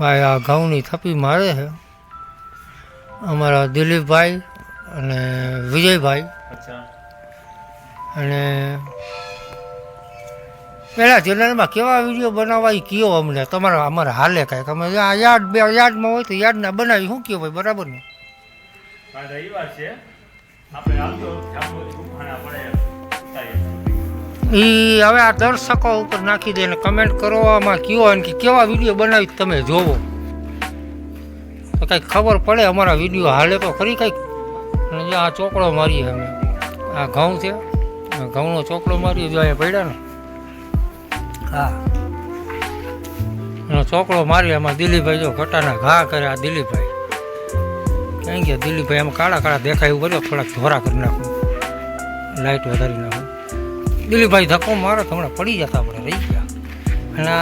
ભાઈ આ ઘઉંની થપી મારે છે. અમારા દિલીપભાઈ અને વિજયભાઈ. અને પહેલાં ચેનલમાં કેવા વીડિયો બનાવવા એ કયો અમને? તમારા અમારે હાલે કાંઈક. અમે આ યાદ બે યાદમાં હોય તો યાદના બનાવી. શું કયો ભાઈ? બરાબર ને? રવિવાર છે. આપણે આવતો એ હવે આ દર્શકો ઉપર નાખી દે ને કમેન્ટ કરવામાં કયો અને કે કેવા વીડિયો બનાવી તમે જોવો. તો કંઈક ખબર પડે અમારા વીડિયો હાલે તો ખરી કંઈક. આ ચોકડો મારીએ અમે. આ ઘઉં છે. ઘઉંનો ચોકડો મારીએ જો અહીંયા પડ્યા ને. હા. એનો ચોકડો મારી એમાં દિલીપભાઈ જો ઘટાના ઘા કરે આ દિલીપભાઈ. કંઈ ગયા દિલીપભાઈ એમાં કાળા કાળા દેખાય એવું કર્યો થોડાક ધોરા કરી નાખું. લાઇટ વધારી નાખું. દિલીપભાઈ ધક્કો મારો તો હમણાં પડી જતા આપણે રહી ગયા. અને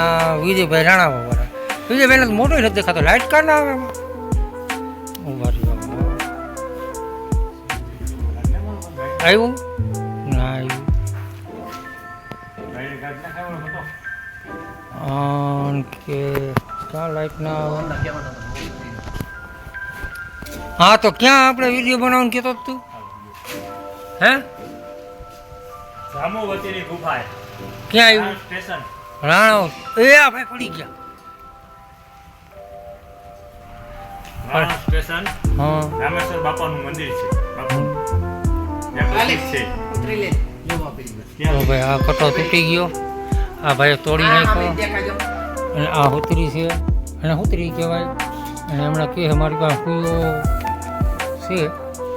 વિજયભાઈ રાણા બાબા વિજયભાઈને તો મોટો નથી દેખાતો. લાઇટ કાઢ ના આવે આવ્યું? ના આવ્યું. કે ક્યાં લાઇટ ના હા, તો ક્યાં આપણે વીડિયો બનાવવાનું કહેતો હતો તું? હે? જાંબુવતીની ગુફા ક્યાં આવ્યું? સ્ટેશન. રાણો એ આ ભાઈ પડી ગયા. રાણા સ્ટેશન હા. રામેશ્વર બાપાનું મંદિર છે. બાપુ ત્યાં પ્રતિક છે. તો ભાઈ આ કટો તૂટી ગયો. આ ભાઈ તોડી નાખ્યો. અને આ ઉતરી છે. અને હુતરી કહેવાય. અને હમણાં કહે મારી પાસે કુયો છે.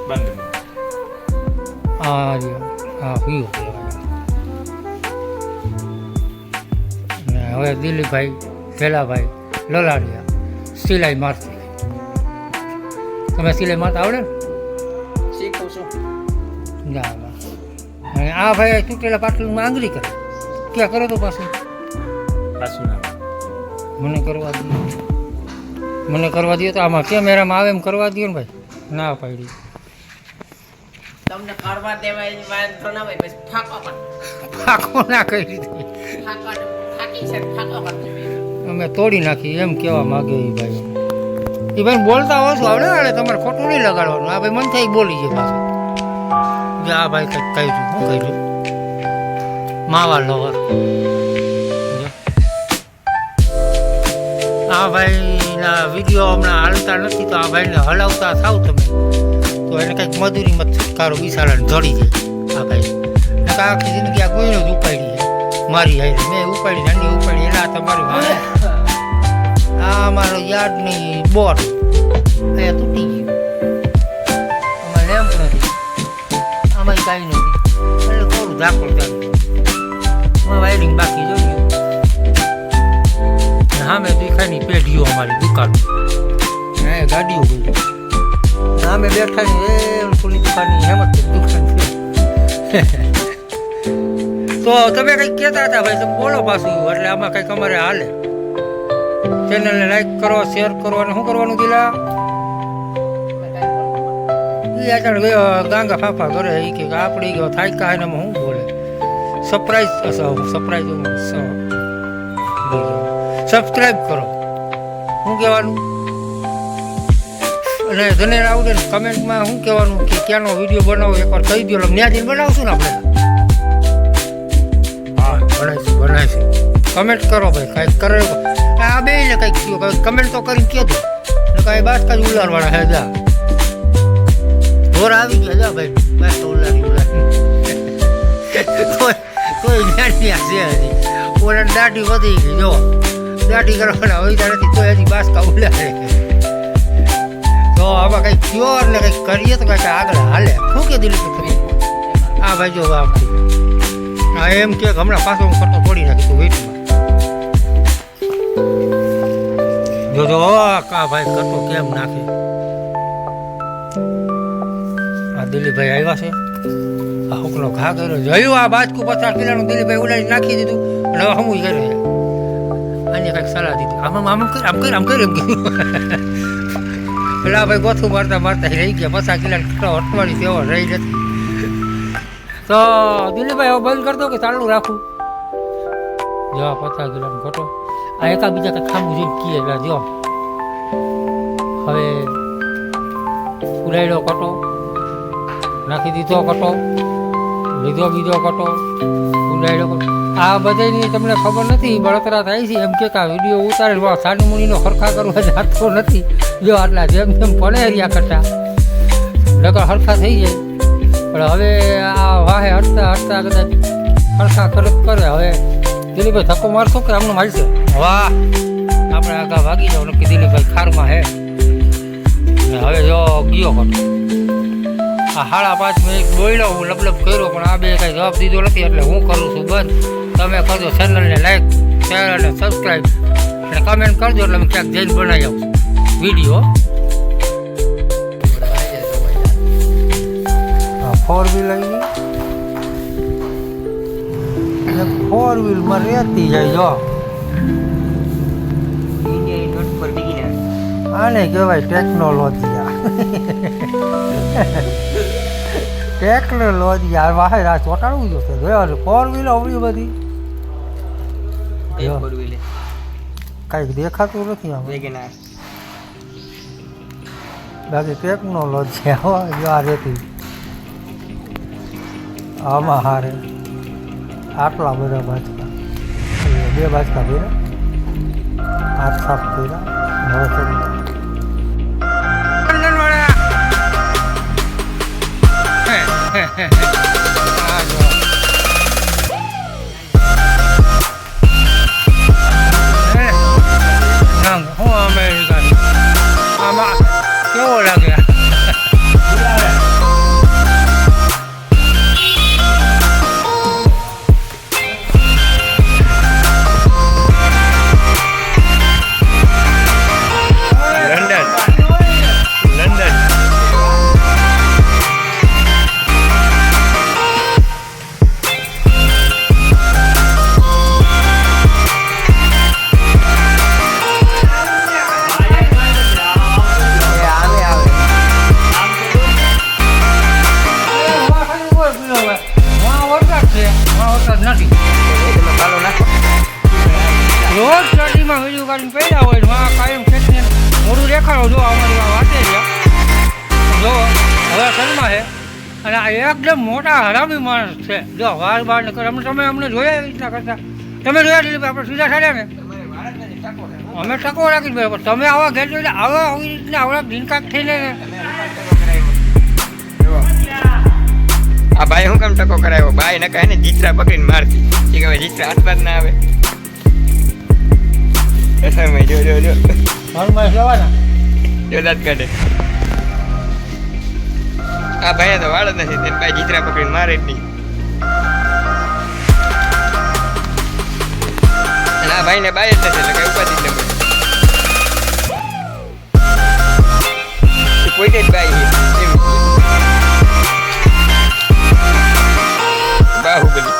બંધ. આ આ કુયો હવે દિલીપભાઈ ભેલાભાઈ લલાડિયા સિલાઈ મારતી. તમે સિલાઈ મારતા આવડે? ને શીખું છું. ના. અને આ ભાઈ તૂટેલા પાટલું આંગળી કરે. ક્યાં કરો તો પાછું? પાછું મને કરવા દો. મને કરવા દો તો આમાં કેમેરામાં આવે એમ કરવા દો ને ભાઈ. ના પાડી. તમને કરવા દેવાય ના હોય પછી ફાંકો પણ. ફાંકો ના કરી દીધી ફાંકો છે. અમે તોડી નાખી, એમ કહેવા માગે એ ભાઈ. એ ભાઈ બોલતા ઓછું આવડે ને તમારે ખોટું નહીં લગાડવાનું. આ ભાઈ મન થાય બોલી છે પાછું. જે આ ભાઈ કંઈક કહ્યું શું કહ્યું માવા લવર. આ ભાઈના વીડિયો હમણાં હાલતા નથી, તો આ ભાઈને હલાવતા થાવ તમે. તો એને કંઈક મજૂરીમાં છુટકારો બિસાડાને જડી જાય આ ભાઈ. આખી જિંદગી આ કોઈનો જ ઉપાડી છે મારી હાઈ મેં ઉપાડી ઝંડી ઉપાડી એના તમારી વાહે. આ અમારો યાર્ડની બોર અહીંયા તૂટી ગયું. આમાં લેમ્પ નથી. આમાં કાંઈ નથી. એટલે થોડું ઝાકળ ચાલુ. વાયરિંગ બાકી જોયું સામે દેખાયની પેઢીઓ અમારી દુકાન. હે ગાડીઓ ગઈ સામે બેઠા ને એ ખુલ્લી દુકાનની હેમત દુકાન છે. તો તમે કંઈક કહેતા હતા, ભાઈ, તમે બોલો પાછું, એટલે આમાં કંઈક અમારે હાલે. ચેનલને લાઈક કરો શેર કરો, અને શું કરવાનું દિલા એ આગળ ગયો ગાંગા ફાફા કરે એ કે આપણે ગયો, થાય કા એને શું બોલે? સરપ્રાઈઝ સરપ્રાઈઝ સબસ્ક્રાઈબ કરો. શું કહેવાનું? અને ધનેર આવડે કમેન્ટમાં શું કહેવાનું કે ક્યાંનો વીડિયો બનાવો, એકવાર કહી દો જઈને બનાવશું ને આપણે. કમેન્ટ કરો ભાઈ કાંઈક કરે આ બે ને કંઈક થયું કમેન્ટ તો કરીને કહેજો. ને કાંઈ બાસ કાંઈ ઉલારવાળા હે જા. ઢોર આવી ગયા, જા ભાઈ. બસ તો ઉલારી ઉલારી કોઈ જ્ઞાની આ છે હજી. ઓલા દાઢી વધી ગઈ, જો. દાઢી કરવાના હોય ત્યાં નથી, તોય હજી બાસકા ઉલારે તો આમાં કંઈક થયો એટલે કંઈક કરીએ તો કંઈક આગળ હાલે. શું કે દિલીપ કરી આ ભાઈ જો આમ. હા, એમ કે હમણાં પાછો હું કરતો તોડી નાખી તું વેટમાં જો જો કા ભાઈ કટો કેમ નાખે? આ દિલીપભાઈ આવ્યા છે. આ હુકલો ઘા કર્યો. જોયું આ બાજકુ પચાસ કિલોનું દિલીપભાઈ ઉડાડી નાખી દીધું. અને હવે હમું કરે આને કંઈક સલાહ દીધી. આમ આમ કર આમ કર આમ કર એમ કીધું. પેલા ભાઈ ગોથું મારતા મારતા રહી ગયા. પચાસ કિલો અઠવાડિયું તેવો રહી નથી. તો દિલીપભાઈ હવે બંધ કરી દો કે ચાલુ રાખું? જવા પચાસ કિલોનો ખોટો આ એકાબીજા કંઈક ખામું જોઈને કીએ એટલે જો હવે ઉડાડ્યો કટો નાખી દીધો કટો લીધો બીજો કટો ઉડાડ્યો આ બધાની તમને ખબર નથી બળતરા થાય છે એમ કે આ વીડિયો ઉતારે વા સાનું મુનિનો ખરખા કરવા જાતો નથી જો આટલા જેમ જેમ પડે રહ્યા કરતા નકર હરખા થઈ જાય પણ હવે આ વાહે હટતા હટતા કદાચ હરખા કરત કરે હવે દિલીપભાઈ ધક્કો મારશો કે આમનું મારશે? વાહ. આપણે આગા ભાગી જાવ નક્કી દિલીપભાઈ ખારમાં હે. હવે જો ગયો ખોટો આ હાડા પાંચ મિનિટ બોલ્યો હું લપલપ કર્યો પણ આ બે કાંઈ જવાબ દીધો નથી એટલે હું કરું છું બંધ. તમે કરજો ચેનલને લાઈક શેર અને સબસ્ક્રાઈબ અને કમેન્ટ કરજો એટલે હું ક્યાંક જઈને બનાવી આવું વીડિયો ફોર વ્હીલ આવી એટલે ફોર વ્હીલમાં રહેતી જાય જો. આને કહેવાય ટેકનોલોજી ટેકનોલોજી આ વાહે આ ચોટાડવું જોશે. જોયા ફોર વ્હીલ આવડી બધી. કાંઈક દેખાતું નથી આમ. બાકી ટેકનોલોજી હો જો આ રેતી આમાં હારે. આટલા બધા બાજકા. બે બાજકા ભર્યા. હાથ સાફ કર્યા. હવે નથી. રોજ સ્ટડીમાં વીજળી કાઢીને પડ્યા હોય ને કાયમ ખેતી મોડું દેખાડો જો અમારી વાતે છે. જો, હવે શર્મા છે. અને આ એકદમ મોટા હરામી માણસ છે. જો વાર બાર ને અમે તમે અમને જોયા એવી રીતના કરતા? તમે જોયા દિલીપ આપણે સીધા સાડ્યા ને? અમે ટકો રાખી તમે આવા ઘેર જોઈને આવા આવી રીતના આવડા દિનકાક થઈને આ ભાઈ હું કેમ ટકો કરાવ્યો? ભાઈ નકા એને જીતરા પકડીને મારતી. એ હવે જીતરા હાથમાં ના આવે. જો જો જો. જવાના. જો દાંત કાઢે. આ ભાઈ તો વાળ જ નથી તે ભાઈ જીતરા પકડીને મારે જ નહીં. અને આ ભાઈને બાય જ નથી એટલે કઈ ઉપાધિ જ ન મળે. એ પોતે જ બાઈ છે. એમ about who really